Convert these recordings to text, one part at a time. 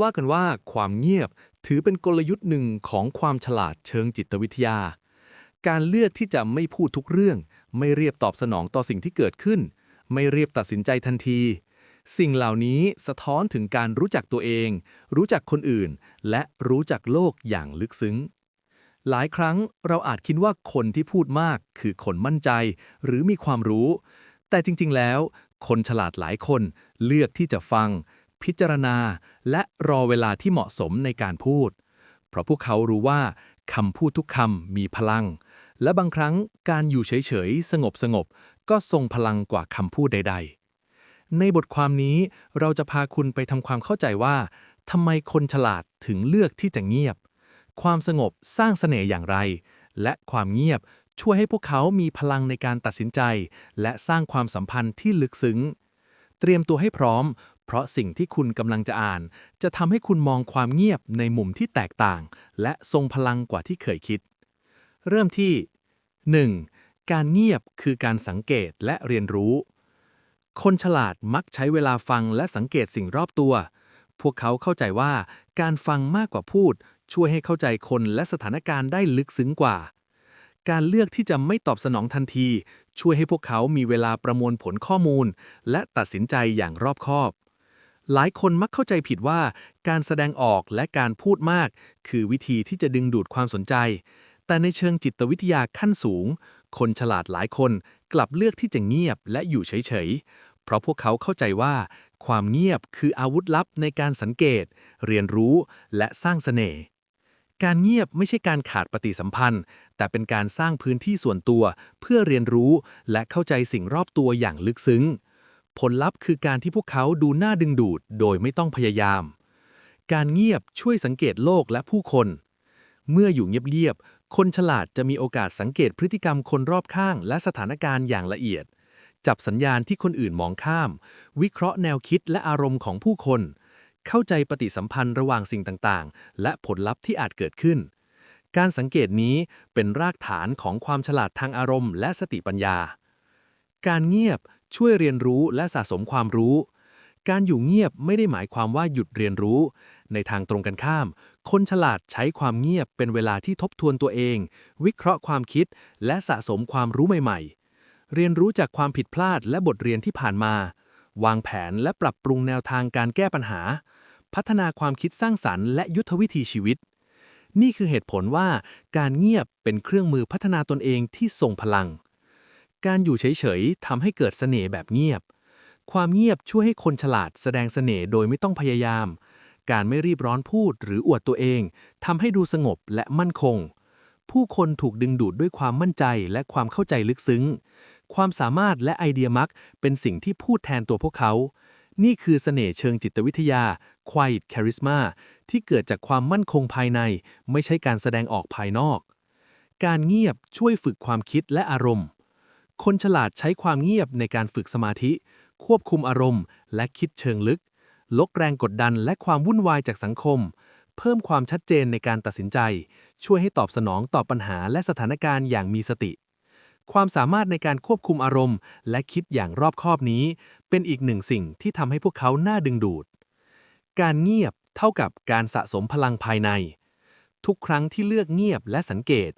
ว่ากันว่าความเงียบถือเป็นกลยุทธ์หนึ่งของความฉลาดเชิงจิตวิทยา การเลือกที่จะไม่พูดทุกเรื่อง ไม่เรียบตอบสนองต่อสิ่งที่เกิดขึ้น ไม่เรียบตัดสินใจทันที สิ่งเหล่านี้สะท้อนถึงการรู้จักตัวเอง รู้จักคนอื่น และรู้จักโลกอย่างลึกซึ้ง หลายครั้งเราอาจคิดว่าคนที่พูดมากคือคนมั่นใจ หรือมีความรู้ แต่จริง ๆ แล้ว คนฉลาดหลายคนเลือกที่จะฟัง พิจารณา และรอเวลาที่เหมาะสมในการพูด เพราะพวกเขารู้ว่าคำพูดทุกคำมีพลัง และบางครั้งการอยู่เฉยๆสงบสงบๆ ก็ทรงพลังกว่าคำพูดใด ๆ ในบทความนี้เราจะพาคุณไปทำความเข้าใจว่าทำไมคนฉลาดถึงเลือกที่จะเงียบ ความสงบสร้างเสน่ห์อย่างไร และความเงียบช่วยให้พวกเขามีพลังในการตัดสินใจ และสร้างความสัมพันธ์ที่ลึกซึ้ง เตรียมตัวให้พร้อม เพราะสิ่งที่คุณกำลังจะอ่าน จะทำให้คุณมองความเงียบในมุมที่แตกต่าง และทรงพลังกว่าที่เคยคิด เริ่มที่ 1. การเงียบคือการสังเกตและเรียนรู้ คนฉลาดมักใช้เวลาฟังและสังเกตสิ่งรอบตัว พวกเขาเข้าใจว่าการฟังมากกว่าพูด ช่วยให้เข้าใจคนและสถานการณ์ได้ลึกซึ้งกว่า การเลือกที่จะไม่ตอบสนองทันที ช่วยให้พวกเขามีเวลาประมวลผลข้อมูล และตัดสินใจอย่างรอบคอบ หลายคนมักเข้าใจผิดว่า การแสดงออกและการพูดมาก คือวิธีที่จะดึงดูดความสนใจ แต่ในเชิงจิตวิทยาขั้นสูง คนฉลาดหลายคนกลับเลือกที่จะเงียบและอยู่เฉยๆ เพราะพวกเขาเข้าใจว่า ความเงียบคืออาวุธลับในการสังเกต เรียนรู้และสร้างเสน่ห์การเงียบไม่ใช่การขาดปฏิสัมพันธ์ แต่เป็นการสร้างพื้นที่ส่วนตัว เพื่อเรียนรู้และเข้าใจสิ่งรอบตัวอย่างลึกซึ้ง ผลลัพธ์คือการที่พวกเขาดูน่าดึงดูดโดยไม่ต้องพยายาม การเงียบช่วยสังเกตโลกและผู้คน เมื่ออยู่เงียบๆ คนฉลาดจะมีโอกาสสังเกตพฤติกรรมคนรอบข้างและสถานการณ์อย่างละเอียด จับสัญญาณที่คนอื่นมองข้าม วิเคราะห์แนวคิดและอารมณ์ของผู้คน เข้าใจปฏิสัมพันธ์ระหว่างสิ่งต่างๆ และผลลัพธ์ที่อาจเกิดขึ้น การสังเกตนี้เป็นรากฐานของความฉลาดทางอารมณ์และสติปัญญา การเงียบ ช่วยเรียนรู้และสะสมความรู้ การอยู่เงียบไม่ได้หมายความว่าหยุดเรียนรู้ ในทางตรงกันข้าม คนฉลาดใช้ความเงียบเป็นเวลาที่ทบทวนตัวเอง วิเคราะห์ความคิด และสะสมความรู้ใหม่ๆ เรียนรู้จากความผิดพลาดและบทเรียนที่ผ่านมา วางแผนและปรับปรุงแนวทางการแก้ปัญหา พัฒนาความคิดสร้างสรรค์และยุทธวิธีชีวิต นี่คือเหตุผลว่าการเงียบเป็นเครื่องมือพัฒนาตนเองที่ทรงพลัง การอยู่เฉยๆทำให้เกิดเสน่ห์แบบเงียบ ความเงียบช่วยให้คนฉลาดแสดงเสน่ห์โดยไม่ต้องพยายาม การไม่รีบร้อนพูดหรืออวดตัวเองทำให้ดูสงบและมั่นคง ผู้คนถูกดึงดูดด้วยความมั่นใจและความเข้าใจลึกซึ้ง ความสามารถและไอเดียมักเป็นสิ่งที่พูดแทนตัวพวกเขา นี่คือเสน่ห์เชิงจิตวิทยา Quiet Charisma ที่เกิดจากความมั่นคงภายใน ไม่ใช่การแสดงออกภายนอก การเงียบช่วยฝึกความคิดและอารมณ์ คนฉลาดใช้ความเงียบในการฝึกสมาธิ ควบคุมอารมณ์ และคิดเชิงลึก ลดแรงกดดันและความวุ่นวายจากสังคม เพิ่มความชัดเจนในการตัดสินใจ ช่วยให้ตอบสนองต่อปัญหาและสถานการณ์อย่างมีสติ ความสามารถในการควบคุมอารมณ์ และคิดอย่างรอบคอบนี้ เป็นอีกหนึ่งสิ่งที่ทำให้พวกเขาน่าดึงดูด การเงียบเท่ากับการสะสมพลังภายใน ทุกครั้งที่เลือกเงียบและสังเกต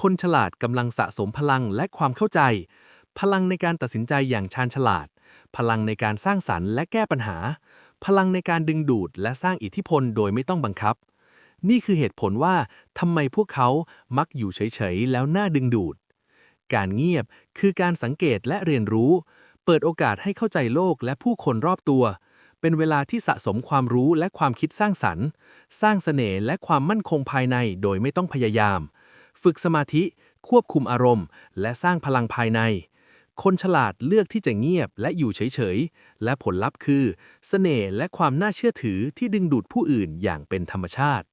คนฉลาดกำลังสะสมพลังและความเข้าใจ พลังในการตัดสินใจอย่างชาญฉลาด พลังในการสร้างสรรค์และแก้ปัญหา พลังในการดึงดูดและสร้างอิทธิพลโดยไม่ต้องบังคับ นี่คือเหตุผลว่าทำไมพวกเขามักอยู่เฉยๆแล้วน่าดึงดูด การเงียบคือการสังเกตและเรียนรู้ เปิดโอกาสให้เข้าใจโลกและผู้คนรอบตัว เป็นเวลาที่สะสมความรู้และความคิดสร้างสรรค์ สร้างเสน่ห์และความมั่นคงภายในโดยไม่ต้องพยายาม ฝึกสมาธิ ควบคุมอารมณ์ และสร้างพลังภายใน คนฉลาดเลือกที่จะเงียบและอยู่เฉย ๆ และผลลัพธ์คือเสน่ห์และความน่าเชื่อถือที่ดึงดูดผู้อื่นอย่างเป็นธรรมชาติ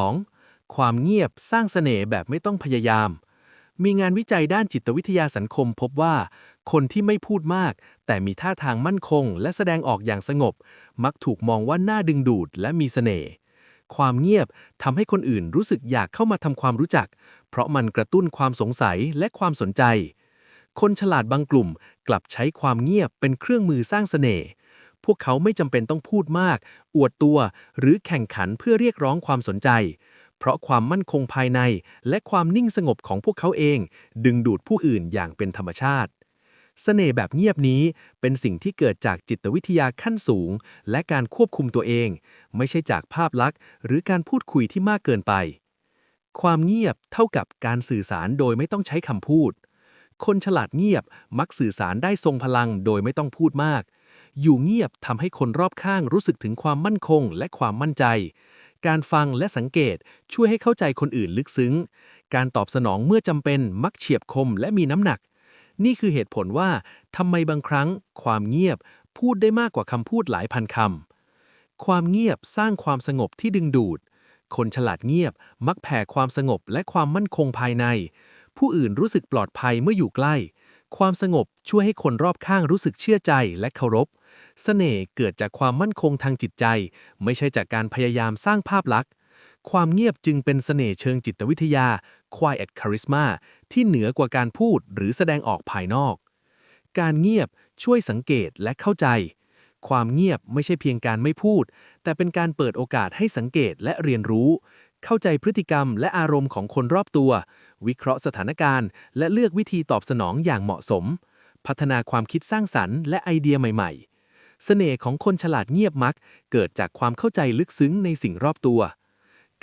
2. ความเงียบสร้างเสน่ห์แบบไม่ต้องพยายาม มีงานวิจัยด้านจิตวิทยาสังคมพบว่า คนที่ไม่พูดมาก แต่มีท่าทางมั่นคง และแสดงออกอย่างสงบ มักถูกมองว่าน่าดึงดูดและมีเสน่ห์ ความเงียบทำให้คนอื่นรู้สึกอยากเข้ามาทำความรู้จัก เพราะมันกระตุ้นความสงสัยและความสนใจ คนฉลาดบางกลุ่มกลับใช้ความเงียบเป็นเครื่องมือสร้างเสน่ห์พวกเขาไม่จำเป็นต้องพูดมาก อวดตัว หรือแข่งขันเพื่อเรียกร้องความสนใจ เพราะความมั่นคงภายในและความนิ่งสงบของพวกเขาเอง ดึงดูดผู้อื่นอย่างเป็นธรรมชาติ เสน่ห์แบบเงียบนี้เป็นสิ่งที่เกิดจากจิตวิทยาขั้นสูง และการควบคุมตัวเอง ไม่ใช่จากภาพลักษณ์ หรือการพูดคุยที่มากเกินไป ความเงียบเท่ากับการสื่อสารโดยไม่ต้องใช้คำพูด คนฉลาดเงียบมักสื่อสารได้ทรงพลังโดยไม่ต้องพูดมาก อยู่เงียบทำให้คนรอบข้างรู้สึกถึงความมั่นคง และความมั่นใจการฟังและสังเกตช่วยให้เข้าใจคนอื่นลึกซึ้ง การตอบสนองเมื่อจำเป็นมักเฉียบคมและมีน้ำหนัก นี่คือเหตุผลว่าทำไมบางครั้ง ความเงียบพูดได้มากกว่าคำพูดหลายพันคำ ความเงียบสร้างความสงบที่ดึงดูด คนฉลาดเงียบมักแผ่ความสงบและความมั่นคงภายใน ผู้อื่นรู้สึกปลอดภัยเมื่ออยู่ใกล้ ความสงบช่วยให้คนรอบข้างรู้สึกเชื่อใจและเคารพ เสน่ห์เกิดจากความมั่นคงทางจิตใจ ไม่ใช่จากการพยายามสร้างภาพลักษณ์ ความเงียบจึงเป็นเสน่ห์เชิงจิตวิทยา quiet charisma ที่เหนือกว่าการพูดหรือแสดงออกภายนอก การเงียบช่วยสังเกตและเข้าใจ ความเงียบไม่ใช่เพียงการไม่พูด แต่เป็นการเปิดโอกาสให้สังเกตและเรียนรู้ เข้าใจพฤติกรรมและอารมณ์ของคนรอบตัว วิเคราะห์สถานการณ์ และเลือกวิธีตอบสนองอย่างเหมาะสม พัฒนาความคิดสร้างสรรค์และไอเดียใหม่ ๆ เสน่ห์ของคนฉลาดเงียบมัก เกิดจากความเข้าใจลึกซึ้งในสิ่งรอบตัว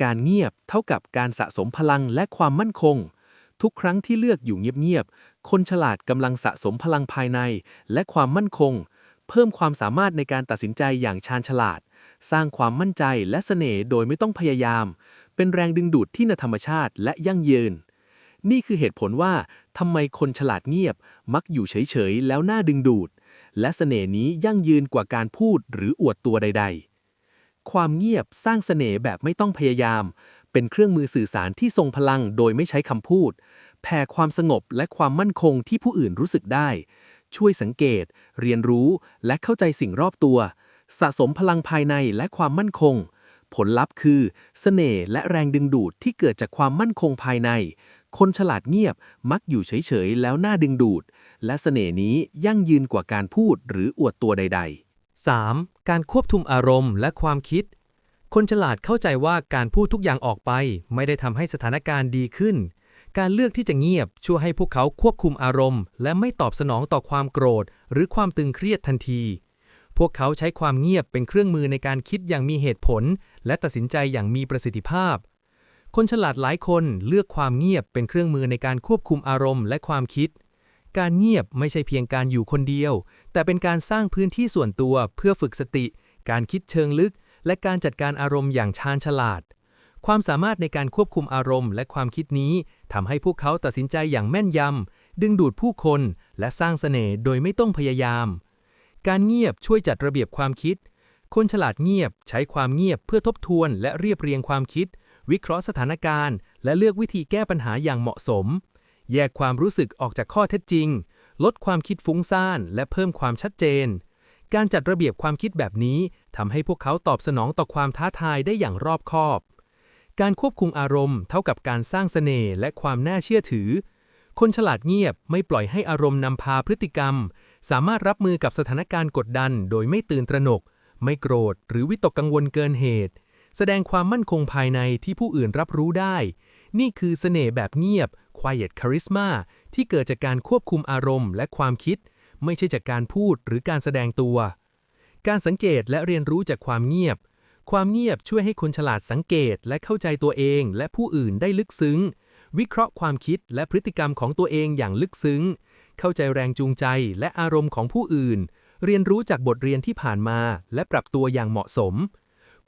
การเงียบเท่ากับการสะสมพลังและความมั่นคง ทุกครั้งที่เลือกอยู่เงียบๆ คนฉลาดกำลังสะสมพลังภายในและความมั่นคง เพิ่มความสามารถในการตัดสินใจอย่างชาญฉลาด สร้างความมั่นใจและเสน่ห์โดยไม่ต้องพยายาม เป็นแรงดึงดูดที่นธรรมชาติและยั่งยืน นี่คือเหตุผลว่าทำไมคนฉลาดเงียบ มักอยู่เฉยๆ แล้วน่าดึงดูด และเสน่ห์นี้ยั่งยืนกว่าการพูดหรืออวดตัวใด ๆ ความเงียบสร้างเสน่ห์แบบไม่ต้องพยายาม เป็นเครื่องมือสื่อสารที่ทรงพลังโดยไม่ใช้คำพูด แผ่ความสงบและความมั่นคงที่ผู้อื่นรู้สึกได้ ช่วยสังเกต เรียนรู้ และเข้าใจสิ่งรอบตัว สะสมพลังภายในและความมั่นคง ผลลัพธ์คือเสน่ห์และแรงดึงดูดที่เกิดจากความมั่นคงภายใน คนฉลาดเงียบมักอยู่เฉยๆแล้วน่าดึงดูด และเสน่ห์นี้ยั่งยืนกว่าการพูดหรืออวดตัวใด ๆ 3. การควบคุมอารมณ์และความคิด คนฉลาดเข้าใจว่าการพูดทุกอย่างออกไป ไม่ได้ทำให้สถานการณ์ดีขึ้น การเลือกที่จะเงียบช่วยให้พวกเขาควบคุมอารมณ์ และไม่ตอบสนองต่อความโกรธ หรือความตึงเครียดทันที พวกเขาใช้ความเงียบเป็นเครื่องมือในการคิดอย่างมีเหตุผล และตัดสินใจอย่างมีประสิทธิภาพ คนฉลาดหลายคนเลือกความเงียบเป็นเครื่องมือในการควบคุมอารมณ์และความคิดการเงียบไม่ใช่เพียงการอยู่คนเดียว แต่เป็นการสร้างพื้นที่ส่วนตัวเพื่อฝึกสติ การคิดเชิงลึก และการจัดการอารมณ์อย่างชาญฉลาด ความสามารถในการควบคุมอารมณ์และความคิดนี้ทำให้พวกเขาตัดสินใจอย่างแม่นยำ ดึงดูดผู้คน และสร้างเสน่ห์โดยไม่ต้องพยายาม การเงียบช่วยจัดระเบียบความคิด คนฉลาดเงียบใช้ความเงียบเพื่อทบทวน และเรียบเรียงความคิด วิเคราะห์สถานการณ์ และเลือกวิธีแก้ปัญหาอย่างเหมาะสม แยกความรู้สึกออกจากข้อเท็จจริง ลดความคิดฟุ้งซ่าน และเพิ่มความชัดเจน การจัดระเบียบความคิดแบบนี้ทำให้พวกเขาตอบสนองต่อความท้าทายได้อย่างรอบคอบ การควบคุมอารมณ์เท่ากับการสร้างเสน่ห์และความน่าเชื่อถือ คนฉลาดเงียบไม่ปล่อยให้อารมณ์นำพาพฤติกรรม สามารถรับมือกับสถานการณ์กดดัน โดยไม่ตื่นตระหนก ไม่โกรธ หรือวิตกกังวลเกินเหตุ แสดงความมั่นคงภายในที่ผู้อื่นรับรู้ได้ นี่คือเสน่ห์แบบเงียบ quiet charisma ที่เกิดจากการควบคุมอารมณ์ และความคิด ไม่ใช่จากการพูดหรือการแสดงตัว การสังเกตและเรียนรู้จากความเงียบ ความเงียบช่วยให้คนฉลาดสังเกตและเข้าใจตัวเอง และผู้อื่นได้ลึกซึ้ง วิเคราะห์ความคิดและพฤติกรรมของตัวเองอย่างลึกซึ้ง เข้าใจแรงจูงใจและอารมณ์ของผู้อื่น เรียนรู้จากบทเรียนที่ผ่านมา และปรับตัวอย่างเหมาะสม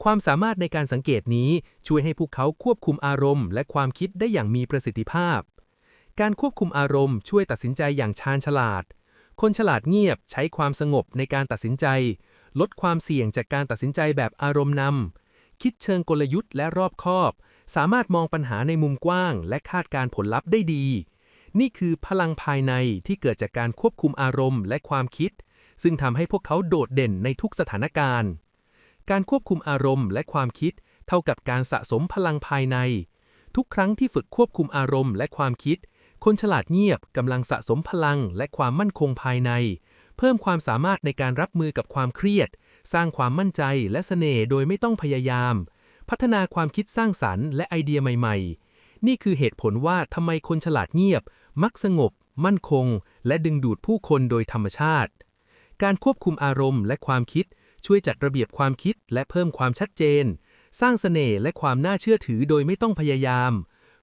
ความสามารถในการสังเกตนี้ช่วยให้พวกเขาควบคุมอารมณ์ และความคิดได้อย่างมีประสิทธิภาพ การควบคุมอารมณ์ช่วยตัดสินใจอย่างชาญฉลาด คนฉลาดเงียบใช้ความสงบในการตัดสินใจ ลดความเสี่ยงจากการตัดสินใจแบบอารมณ์นำ คิดเชิงกลยุทธ์และรอบคอบ สามารถมองปัญหาในมุมกว้าง และคาดการผลลัพธ์ได้ดี นี่คือพลังภายในที่เกิดจากการควบคุมอารมณ์และความคิด ซึ่งทำให้พวกเขาโดดเด่นในทุกสถานการณ์ การควบคุมอารมณ์และความคิด เท่ากับการสะสมพลังภายใน ทุกครั้งที่ฝึกควบคุมอารมณ์และความคิด คนฉลาดเงียบกำลังสะสมพลังและความมั่นคงภายใน เพิ่มความสามารถในการรับมือกับความเครียด สร้างความมั่นใจและเสน่ห์โดยไม่ต้องพยายาม พัฒนาความคิดสร้างสรรค์และไอเดียใหม่ ๆ นี่คือเหตุผลว่าทำไมคนฉลาดเงียบ มักสงบ มั่นคง และดึงดูดผู้คนโดยธรรมชาติ การควบคุมอารมณ์และความคิดช่วยจัดระเบียบความคิดและเพิ่มความชัดเจน สร้างเสน่ห์และความน่าเชื่อถือโดยไม่ต้องพยายาม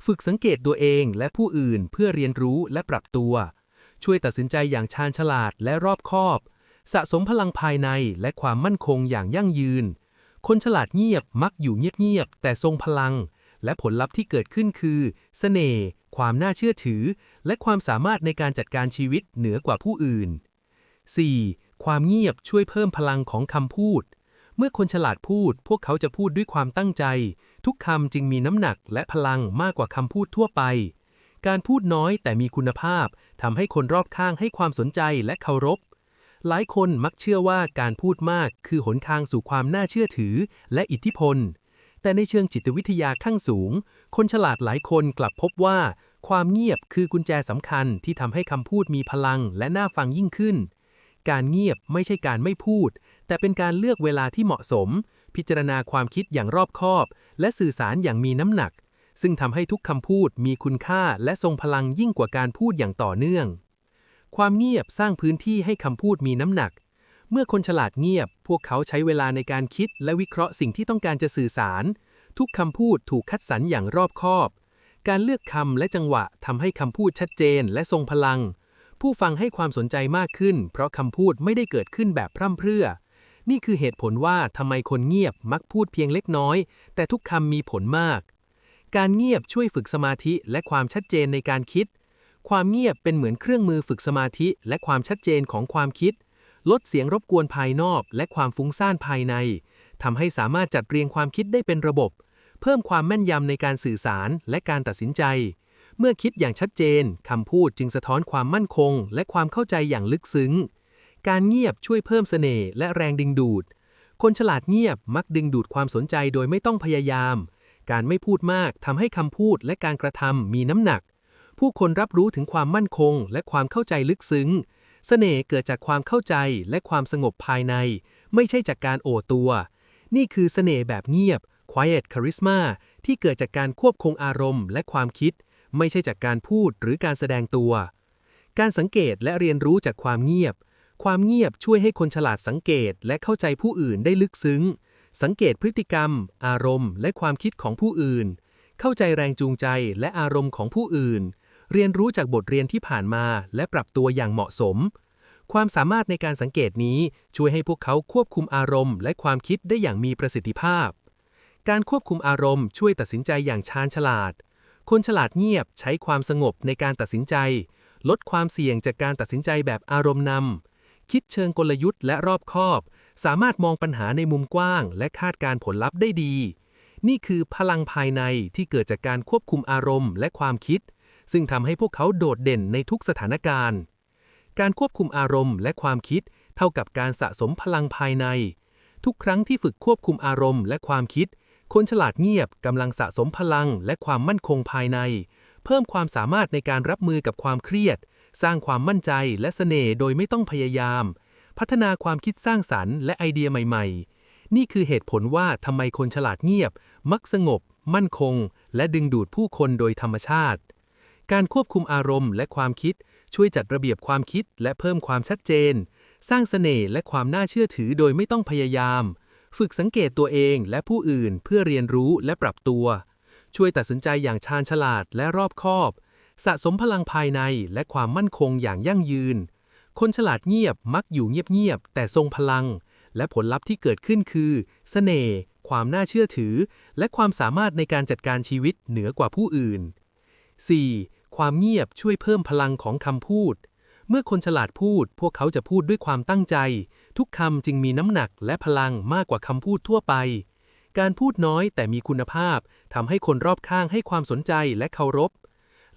ฝึกสังเกตตัวเองและผู้อื่นเพื่อเรียนรู้และปรับตัว ช่วยตัดสินใจอย่างชาญฉลาดและรอบคอบ สะสมพลังภายในและความมั่นคงอย่างยั่งยืน คนฉลาดเงียบมักอยู่เงียบๆแต่ทรงพลัง และผลลัพธ์ที่เกิดขึ้นคือเสน่ห์ความน่าเชื่อถือ และความสามารถในการจัดการชีวิตเหนือกว่าผู้อื่น 4. ความเงียบช่วยเพิ่มพลังของคำพูด เมื่อคนฉลาดพูด พวกเขาจะพูดด้วยความตั้งใจ ทุกคำจึงมีน้ำหนักและพลังมากกว่าคำพูดทั่วไป การพูดน้อยแต่มีคุณภาพทำให้คนรอบข้างให้ความสนใจและเคารพ หลายคนมักเชื่อว่าการพูดมากคือหนทางสู่ความน่าเชื่อถือและอิทธิพล แต่ในเชิงจิตวิทยาขั้นสูง คนฉลาดหลายคนกลับพบว่า ความเงียบคือกุญแจสำคัญที่ทำให้คำพูดมีพลังและน่าฟังยิ่งขึ้น การเงียบไม่ใช่การไม่พูด แต่เป็นการเลือกเวลาที่เหมาะสมพิจารณาความคิดอย่างรอบคอบ และสื่อสารอย่างมีน้ำหนัก ซึ่งทำให้ทุกคำพูดมีคุณค่าและทรงพลังยิ่งกว่าการพูดอย่างต่อเนื่อง ความเงียบสร้างพื้นที่ให้คำพูดมีน้ำหนัก เมื่อคนฉลาดเงียบ พวกเขาใช้เวลาในการคิดและวิเคราะห์สิ่งที่ต้องการจะสื่อสาร ทุกคำพูดถูกคัดสรรอย่างรอบคอบ การเลือกคำและจังหวะทำให้คำพูดชัดเจนและทรงพลัง ผู้ฟังให้ความสนใจมากขึ้น เพราะคำพูดไม่ได้เกิดขึ้นแบบพร่ำเพรื่อ นี่คือเหตุผลว่าทำไมคนเงียบมักพูดเพียงเล็กน้อย แต่ทุกคำมีผลมาก การเงียบช่วยฝึกสมาธิและความชัดเจนในการคิด ความเงียบเป็นเหมือนเครื่องมือฝึกสมาธิและความชัดเจนของความคิด ลดเสียงรบกวนภายนอกและความฟุ้งซ่านภายในทำให้สามารถจัดเรียงความคิดได้เป็นระบบ เพิ่มความแม่นยำในการสื่อสารและการตัดสินใจ เมื่อคิดอย่างชัดเจนคำพูดจึงสะท้อนความมั่นคง และความเข้าใจอย่างลึกซึ้ง การเงียบช่วยเพิ่มเสน่ห์และแรงดึงดูด คนฉลาดเงียบมักดึงดูดความสนใจโดยไม่ต้องพยายาม การไม่พูดมากทำให้คำพูดและการกระทำมีน้ำหนัก ผู้คนรับรู้ถึงความมั่นคง และความเข้าใจลึกซึ้ง เสน่ห์เกิดจากความเข้าใจและความสงบภายใน ไม่ใช่จากการโอตัว นี่คือเสน่ห์แบบเงียบ quiet charisma ที่เกิดจากการควบคุมอารมณ์และความคิด ไม่ใช่จากการพูดหรือการแสดงตัว การสังเกตและเรียนรู้จากความเงียบ ความเงียบช่วยให้คนฉลาดสังเกตและเข้าใจผู้อื่นได้ลึกซึ้ง สังเกตพฤติกรรม อารมณ์ และความคิดของผู้อื่น เข้าใจแรงจูงใจและอารมณ์ของผู้อื่น เรียนรู้จากบทเรียนที่ผ่านมาและปรับตัวอย่างเหมาะสม ความสามารถในการสังเกตนี้ช่วยให้พวกเขาควบคุมอารมณ์ และความคิดได้อย่างมีประสิทธิภาพ การควบคุมอารมณ์ช่วยตัดสินใจอย่างชาญฉลาด คนฉลาดเงียบใช้ความสงบในการตัดสินใจ ลดความเสี่ยงจากการตัดสินใจแบบอารมณ์นำ คิดเชิงกลยุทธ์และรอบคอบ สามารถมองปัญหาในมุมกว้าง และคาดการผลลัพธ์ได้ดี นี่คือพลังภายในที่เกิดจากการควบคุมอารมณ์และความคิด ซึ่งทำให้พวกเขาโดดเด่นในทุกสถานการณ์ การควบคุมอารมณ์และความคิด เท่ากับการสะสมพลังภายใน ทุกครั้งที่ฝึกควบคุมอารมณ์และความคิด คนฉลาดเงียบกำลังสะสมพลังและความมั่นคงภายใน เพิ่มความสามารถในการรับมือกับความเครียด สร้างความมั่นใจและเสน่ห์โดยไม่ต้องพยายาม พัฒนาความคิดสร้างสรรค์และไอเดียใหม่ๆ นี่คือเหตุผลว่าทำไมคนฉลาดเงียบ มักสงบ มั่นคง และดึงดูดผู้คนโดยธรรมชาติ การควบคุมอารมณ์และความคิด ช่วยจัดระเบียบความคิดและเพิ่มความชัดเจน สร้างเสน่ห์และความน่าเชื่อถือโดยไม่ต้องพยายาม ฝึกสังเกตตัวเองและผู้อื่นเพื่อเรียนรู้และปรับตัว ช่วยตัดสินใจอย่างชาญฉลาดและรอบคอบ สะสมพลังภายในและความมั่นคงอย่างยั่งยืน คนฉลาดเงียบมักอยู่เงียบๆแต่ทรงพลัง และผลลัพธ์ที่เกิดขึ้นคือเสน่ห์ ความน่าเชื่อถือ และความสามารถในการจัดการชีวิตเหนือกว่าผู้อื่น 4. ความเงียบช่วยเพิ่มพลังของคำพูด เมื่อคนฉลาดพูด พวกเขาจะพูดด้วยความตั้งใจ ทุกคำจึงมีน้ำหนักและพลังมากกว่าคำพูดทั่วไป การพูดน้อยแต่มีคุณภาพทำให้คนรอบข้างให้ความสนใจและเคารพ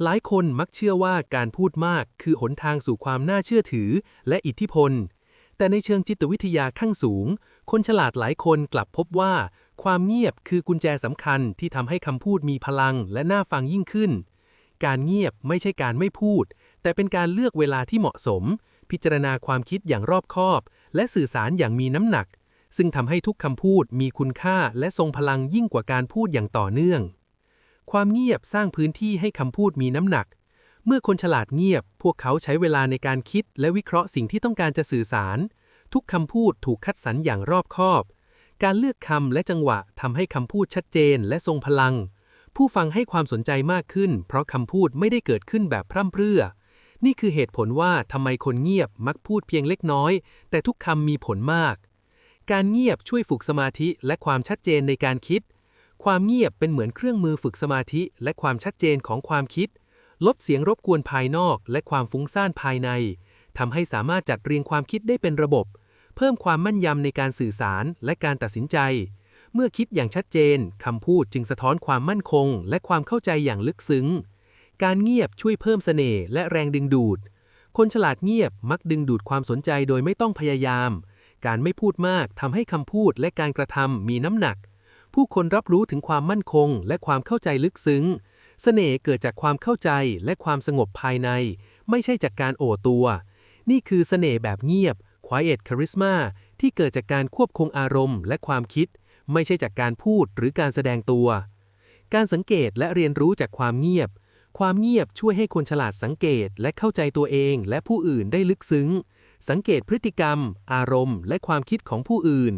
หลายคนมักเชื่อว่าการพูดมากคือหนทางสู่ความน่าเชื่อถือและอิทธิพล แต่ในเชิงจิตวิทยาขั้นสูง คนฉลาดหลายคนกลับพบว่า ความเงียบคือกุญแจสำคัญที่ทำให้คำพูดมีพลังและน่าฟังยิ่งขึ้น การเงียบไม่ใช่การไม่พูด แต่เป็นการเลือกเวลาที่เหมาะสม พิจารณาความคิดอย่างรอบคอบ และสื่อสารอย่างมีน้ำหนัก ซึ่งทำให้ทุกคำพูดมีคุณค่าและทรงพลังยิ่งกว่าการพูดอย่างต่อเนื่อง ความเงียบสร้างพื้นที่ให้คำพูดมีน้ำหนัก เมื่อคนฉลาดเงียบ พวกเขาใช้เวลาในการคิดและวิเคราะห์สิ่งที่ต้องการจะสื่อสาร ทุกคำพูดถูกคัดสรรอย่างรอบคอบ การเลือกคำและจังหวะทำให้คำพูดชัดเจนและทรงพลัง ผู้ฟังให้ความสนใจมากขึ้น เพราะคำพูดไม่ได้เกิดขึ้นแบบพร่ำเพรื่อ นี่คือเหตุผลว่าทำไมคนเงียบมักพูดเพียงเล็กน้อย แต่ทุกคำมีผลมาก การเงียบช่วยฝึกสมาธิและความชัดเจนในการคิด ความเงียบเป็นเหมือนเครื่องมือฝึกสมาธิและความชัดเจนของความคิด ลดเสียงรบกวนภายนอกและความฟุ้งซ่านภายใน ทำให้สามารถจัดเรียงความคิดได้เป็นระบบ เพิ่มความมั่นยำในการสื่อสารและการตัดสินใจ เมื่อคิดอย่างชัดเจน คำพูดจึงสะท้อนความมั่นคง และความเข้าใจอย่างลึกซึ้ง การเงียบช่วยเพิ่มเสน่ห์และแรงดึงดูด คนฉลาดเงียบมักดึงดูดความสนใจโดยไม่ต้องพยายาม การไม่พูดมากทำให้คำพูดและการกระทำมีน้ำหนัก ผู้คนรับรู้ถึงความมั่นคง และความเข้าใจลึกซึ้งเสน่ห์เกิดจากความเข้าใจและความสงบภายใน ไม่ใช่จากการโอตัว นี่คือเสน่ห์แบบเงียบ quiet charisma ที่เกิดจากการควบคุมอารมณ์และความคิด ไม่ใช่จากการพูดหรือการแสดงตัว การสังเกตและเรียนรู้จากความเงียบ ความเงียบช่วยให้คนฉลาดสังเกตและเข้าใจตัวเองและผู้อื่นได้ลึกซึ้ง สังเกตพฤติกรรม อารมณ์ และความคิดของผู้อื่น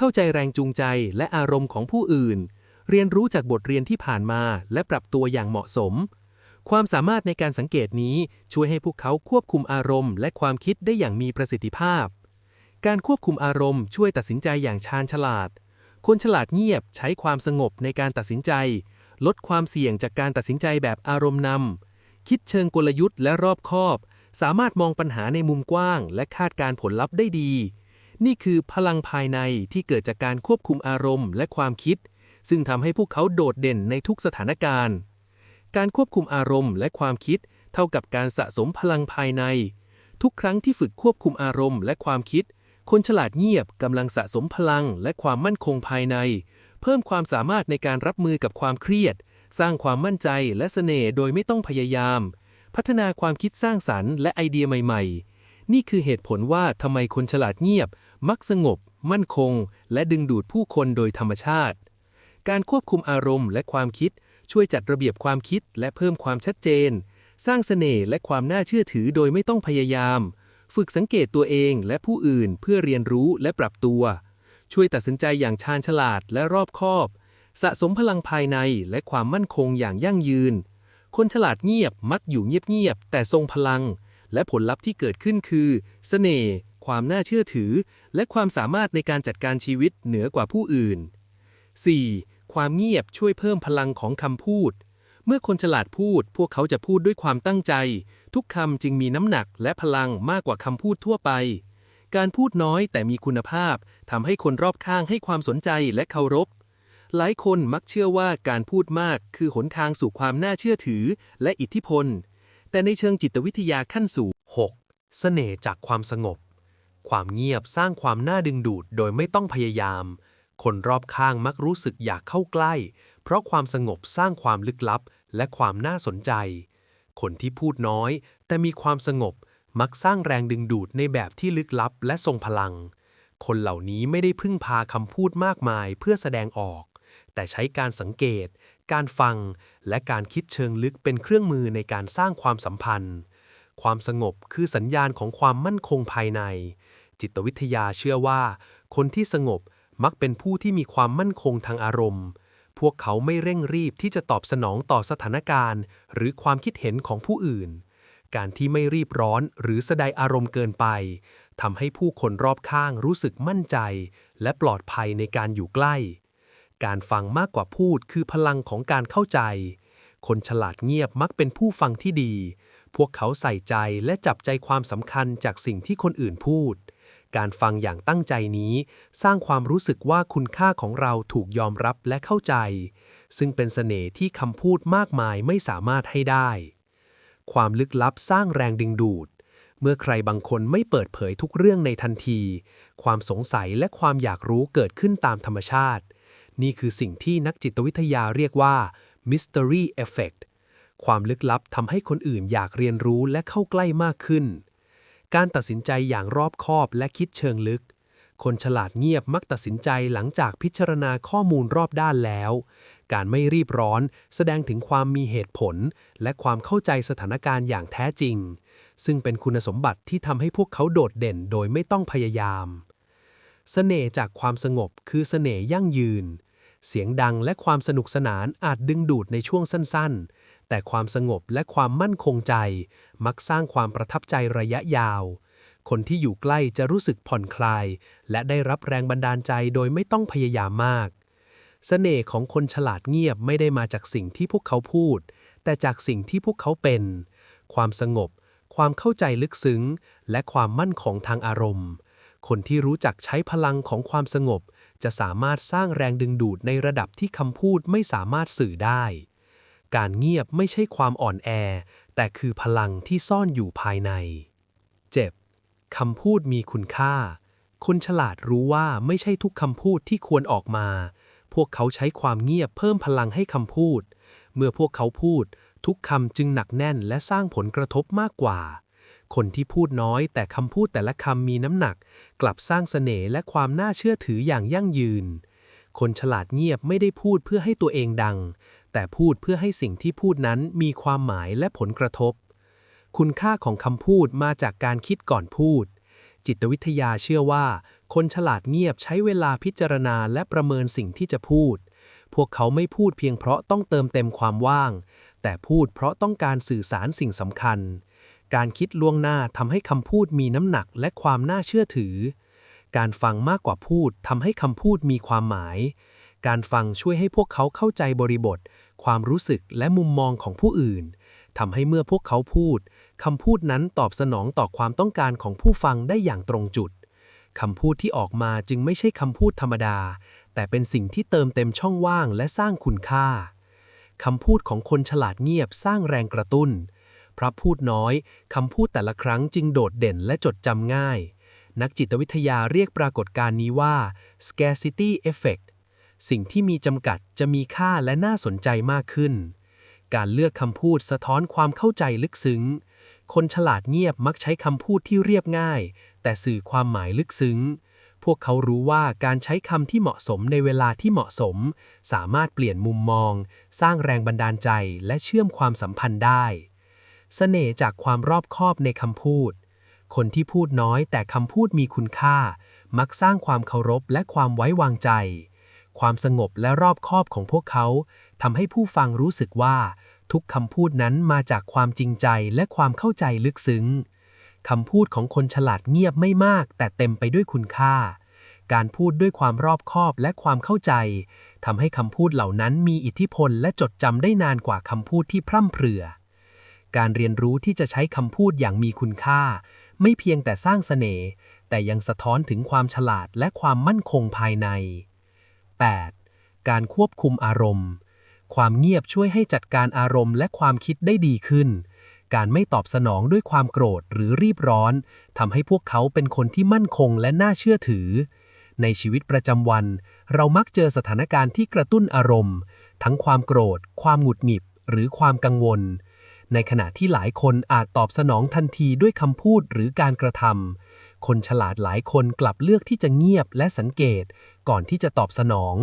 เข้าใจแรงจูงใจและอารมณ์ของผู้อื่น เรียนรู้จากบทเรียนที่ผ่านมาและปรับตัวอย่างเหมาะสม ความสามารถในการสังเกตนี้ช่วยให้พวกเขาควบคุมอารมณ์ และความคิดได้อย่างมีประสิทธิภาพ การควบคุมอารมณ์ช่วยตัดสินใจอย่างชาญฉลาด คนฉลาดเงียบใช้ความสงบในการตัดสินใจ ลดความเสี่ยงจากการตัดสินใจแบบอารมณ์นำคิดเชิงกลยุทธ์และรอบคอบ สามารถมองปัญหาในมุมกว้าง และคาดการผลลัพธ์ได้ดี นี่คือพลังภายในที่เกิดจากการควบคุมอารมณ์และความคิด ซึ่งทำให้พวกเขาโดดเด่นในทุกสถานการณ์ การควบคุมอารมณ์และความคิด เท่ากับการสะสมพลังภายใน ทุกครั้งที่ฝึกควบคุมอารมณ์และความคิด คนฉลาดเงียบกำลังสะสมพลังและความมั่นคงภายใน เพิ่มความสามารถในการรับมือกับความเครียด สร้างความมั่นใจและเสน่ห์โดยไม่ต้องพยายาม พัฒนาความคิดสร้างสรรค์และไอเดียใหม่ ๆ นี่คือเหตุผลว่าทำไมคนฉลาดเงียบ มักสงบ มั่นคง และดึงดูดผู้คนโดยธรรมชาติ การควบคุมอารมณ์และความคิดช่วยจัดระเบียบความคิดและเพิ่มความชัดเจน สร้างเสน่ห์และความน่าเชื่อถือโดยไม่ต้องพยายาม ฝึกสังเกตตัวเองและผู้อื่นเพื่อเรียนรู้และปรับตัว ช่วยตัดสินใจอย่างชาญฉลาดและรอบคอบ สะสมพลังภายในและความมั่นคงอย่างยั่งยืน คนฉลาดเงียบมักอยู่เงียบๆแต่ทรงพลัง และผลลัพธ์ที่เกิดขึ้นคือเสน่ห์ ความน่าเชื่อถือ และความสามารถในการจัดการชีวิตเหนือกว่าผู้อื่น 4. ความเงียบช่วยเพิ่มพลังของคำพูด เมื่อคนฉลาดพูด พวกเขาจะพูดด้วยความตั้งใจ ทุกคำจึงมีน้ำหนักและพลังมากกว่าคำพูดทั่วไป การพูดน้อยแต่มีคุณภาพทำให้คนรอบข้างให้ความสนใจและเคารพ หลายคนมักเชื่อว่าการพูดมากคือหนทางสู่ความน่าเชื่อถือและอิทธิพล แต่ในเชิงจิตวิทยาขั้นสูง 6. เสน่ห์จากความสงบ ความเงียบสร้างความน่าดึงดูดโดยไม่ต้องพยายาม คนรอบข้างมักรู้สึกอยากเข้าใกล้ เพราะความสงบสร้างความลึกลับและความน่าสนใจ คนที่พูดน้อย แต่มีความสงบมักสร้างแรงดึงดูดในแบบที่ลึกลับและทรงพลัง คนเหล่านี้ไม่ได้พึ่งพาคำพูดมากมายเพื่อแสดงออก แต่ใช้การสังเกต การฟัง และการคิดเชิงลึกเป็นเครื่องมือในการสร้างความสัมพันธ์ ความสงบคือสัญญาณของความมั่นคงภายใน จิตวิทยาเชื่อว่า คนที่สงบมักเป็นผู้ที่มีความมั่นคงทางอารมณ์ พวกเขาไม่เร่งรีบที่จะตอบสนองต่อสถานการณ์ หรือความคิดเห็นของผู้อื่น การที่ไม่รีบร้อนหรือแสดงอารมณ์เกินไปทำให้ผู้คนรอบข้างรู้สึกมั่นใจ และปลอดภัยในการอยู่ใกล้ การฟังมากกว่าพูดคือพลังของการเข้าใจ คนฉลาดเงียบมักเป็นผู้ฟังที่ดี พวกเขาใส่ใจและจับใจความสำคัญจากสิ่งที่คนอื่นพูด การฟังอย่างตั้งใจนี้ สร้างความรู้สึกว่าคุณค่าของเราถูกยอมรับและเข้าใจ ซึ่งเป็นเสน่ห์ที่คำพูดมากมายไม่สามารถให้ได้ ความลึกลับสร้างแรงดึงดูด เมื่อใครบางคนไม่เปิดเผยทุกเรื่องในทันที ความสงสัยและความอยากรู้เกิดขึ้นตามธรรมชาติ นี่คือสิ่งที่นักจิตวิทยาเรียกว่า mystery effect ความลึกลับทำให้คนอื่นอยากเรียนรู้และเข้าใกล้มากขึ้น การตัดสินใจอย่างรอบคอบและคิดเชิงลึก คนฉลาดเงียบมักตัดสินใจหลังจากพิจารณาข้อมูลรอบด้านแล้ว การไม่รีบร้อน แสดงถึงความมีเหตุผล และความเข้าใจสถานการณ์อย่างแท้จริง ซึ่งเป็นคุณสมบัติที่ทำให้พวกเขาโดดเด่นโดยไม่ต้องพยายามเสน่ห์จากความสงบคือเสน่ห์ยั่งยืน เสียงดังและความสนุกสนานอาจดึงดูดในช่วงสั้นๆ แต่ความสงบและความมั่นคงใจ มักสร้างความประทับใจระยะยาว คนที่อยู่ใกล้จะรู้สึกผ่อนคลาย และได้รับแรงบันดาลใจโดยไม่ต้องพยายามมากเสน่ห์ของคนฉลาดเงียบไม่ได้มาจากสิ่งที่พวกเขาพูด แต่จากสิ่งที่พวกเขาเป็น ความสงบ ความเข้าใจลึกซึ้ง และความมั่นของทางอารมณ์ คนที่รู้จักใช้พลังของความสงบ จะสามารถสร้างแรงดึงดูดในระดับที่คำพูดไม่สามารถสื่อได้ การเงียบไม่ใช่ความอ่อนแอ แต่คือพลังที่ซ่อนอยู่ภายใน เจ็บคำพูดมีคุณค่า คนฉลาดรู้ว่าไม่ใช่ทุกคำพูดที่ควรออกมา พวกเขาใช้ความเงียบเพิ่มพลังให้คำพูด เมื่อพวกเขาพูด ทุกคำจึงหนักแน่นและสร้างผลกระทบมากกว่า คนที่พูดน้อยแต่คำพูดแต่ละคำมีน้ำหนัก กลับสร้างเสน่ห์และความน่าเชื่อถืออย่างยั่งยืน คนฉลาดเงียบไม่ได้พูดเพื่อให้ตัวเองดัง แต่พูดเพื่อให้สิ่งที่พูดนั้นมีความหมายและผลกระทบ คุณค่าของคำพูดมาจากการคิดก่อนพูด จิตวิทยาเชื่อว่า คนฉลาดเงียบใช้เวลาพิจารณาและประเมินสิ่งที่จะพูด พวกเขาไม่พูดเพียงเพราะต้องเติมเต็มความว่าง แต่พูดเพราะต้องการสื่อสารสิ่งสำคัญ การคิดล่วงหน้าทำให้คำพูดมีน้ำหนักและความน่าเชื่อถือ การฟังมากกว่าพูดทำให้คำพูดมีความหมาย การฟังช่วยให้พวกเขาเข้าใจบริบท ความรู้สึกและมุมมองของผู้อื่นทำให้เมื่อพวกเขาพูดคำพูดนั้นตอบสนองต่อความต้องการของผู้ฟังได้อย่างตรงจุดคำพูดที่ออกมาจึงไม่ใช่คำพูดธรรมดา แต่เป็นสิ่งที่เติมเต็มช่องว่างและสร้างคุณค่าคำพูดของคนฉลาดเงียบสร้างแรงกระตุ้น พระพูดน้อยคำพูดแต่ละครั้งจึงโดดเด่นและจดจำง่าย นักจิตวิทยาเรียกปรากฏการณ์นี้ว่า scarcity effect สิ่งที่มีจำกัดจะมีค่าและน่าสนใจมากขึ้น การเลือกคำพูดสะท้อนความเข้าใจลึกซึ้ง คนฉลาดเงียบมักใช้คำพูดที่เรียบง่าย แต่สื่อความหมายลึกซึ้ง พวกเขารู้ว่าการใช้คำที่เหมาะสมในเวลาที่เหมาะสม สามารถเปลี่ยนมุมมอง สร้างแรงบันดาลใจและเชื่อมความสัมพันธ์ได้เสน่ห์จากความรอบคอบในคำพูด คนที่พูดน้อยแต่คำพูดมีคุณค่า มักสร้างความเคารพและความไว้วางใจ ความสงบและรอบคอบของพวกเขาทำให้ผู้ฟังรู้สึกว่า ทุกคำพูดนั้นมาจากความจริงใจและความเข้าใจลึกซึ้งคำพูดของคนฉลาดเงียบไม่มาก แต่เต็มไปด้วยคุณค่า การพูดด้วยความรอบคอบและความเข้าใจทำให้คำพูดเหล่านั้นมีอิทธิพลและจดจำได้นานกว่าคำพูดที่พร่ำเพรื่อ การเรียนรู้ที่จะใช้คำพูดอย่างมีคุณค่า ไม่เพียงแต่สร้างเสน่ห์แต่ยังสะท้อนถึงความฉลาดและความมั่นคงภายใน 8. การควบคุมอารมณ์ ความเงียบช่วยให้จัดการอารมณ์และความคิดได้ดีขึ้น การไม่ตอบสนองด้วยความโกรธหรือรีบร้อนทำให้พวกเขาเป็นคนที่มั่นคงและน่าเชื่อถือ ในชีวิตประจำวัน เรามักเจอสถานการณ์ที่กระตุ้นอารมณ์ ทั้งความโกรธ ความหงุดหงิด หรือความกังวล ในขณะที่หลายคนอาจตอบสนองทันทีด้วยคำพูดหรือการกระทำ คนฉลาดหลายคนกลับเลือกที่จะเงียบและสังเกต ก่อนที่จะตอบสนอง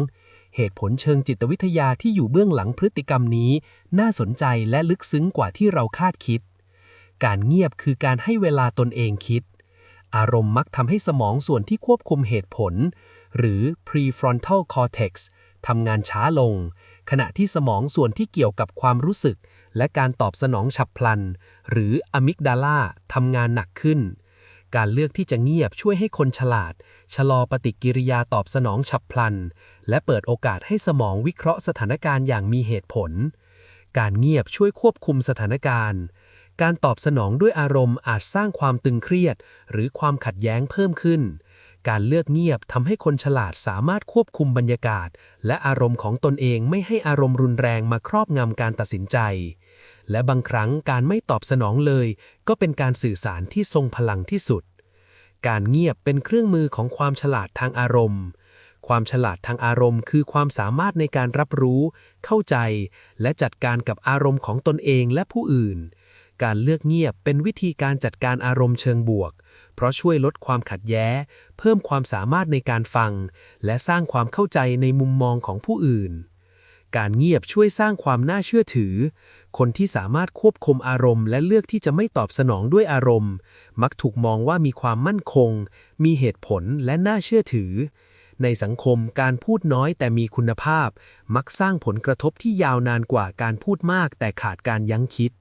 เหตุผลเชิงจิตวิทยาที่อยู่เบื้องหลังพฤติกรรมนี้ น่าสนใจและลึกซึ้งกว่าที่เราคาดคิด การเงียบคือการให้เวลาตนเองคิด อารมณ์มักทำให้สมองส่วนที่ควบคุมเหตุผล หรือ prefrontal cortex ทำงานช้าลง ขณะที่สมองส่วนที่เกี่ยวกับความรู้สึก และการตอบสนองฉับพลัน หรืออะมิกดาลาทำงานหนักขึ้น การเลือกที่จะเงียบช่วยให้คนฉลาด ชะลอปฏิกิริยาตอบสนองฉับพลัน และเปิดโอกาสให้สมองวิเคราะห์สถานการณ์อย่างมีเหตุผล การเงียบช่วยควบคุมสถานการณ์ การตอบสนองด้วยอารมณ์อาจสร้างความตึงเครียด หรือความขัดแย้งเพิ่มขึ้น การเลือกเงียบทำให้คนฉลาดสามารถควบคุมบรรยากาศ และอารมณ์ของตนเองไม่ให้อารมณ์รุนแรงมาครอบงำการตัดสินใจ และบางครั้งการไม่ตอบสนองเลย ก็เป็นการสื่อสารที่ทรงพลังที่สุด การเงียบเป็นเครื่องมือของความฉลาดทางอารมณ์ ความฉลาดทางอารมณ์ คือความสามารถในการรับรู้ เข้าใจ และจัดการกับอารมณ์ของตนเองและผู้อื่น การเลือกเงียบเป็นวิธีการจัดการอารมณ์เชิงบวก เพราะช่วยลดความขัดแย้ง เพิ่มความสามารถในการฟัง และสร้างความเข้าใจในมุมมองของผู้อื่นการเงียบช่วยสร้างความน่าเชื่อถือ คนที่สามารถควบคุมอารมณ์ และเลือกที่จะไม่ตอบสนองด้วยอารมณ์ มักถูกมองว่ามีความมั่นคง มีเหตุผลและน่าเชื่อถือ ในสังคมการพูดน้อยแต่มีคุณภาพ มักสร้างผลกระทบที่ยาวนานกว่าการพูดมากแต่ขาดการยั้งคิด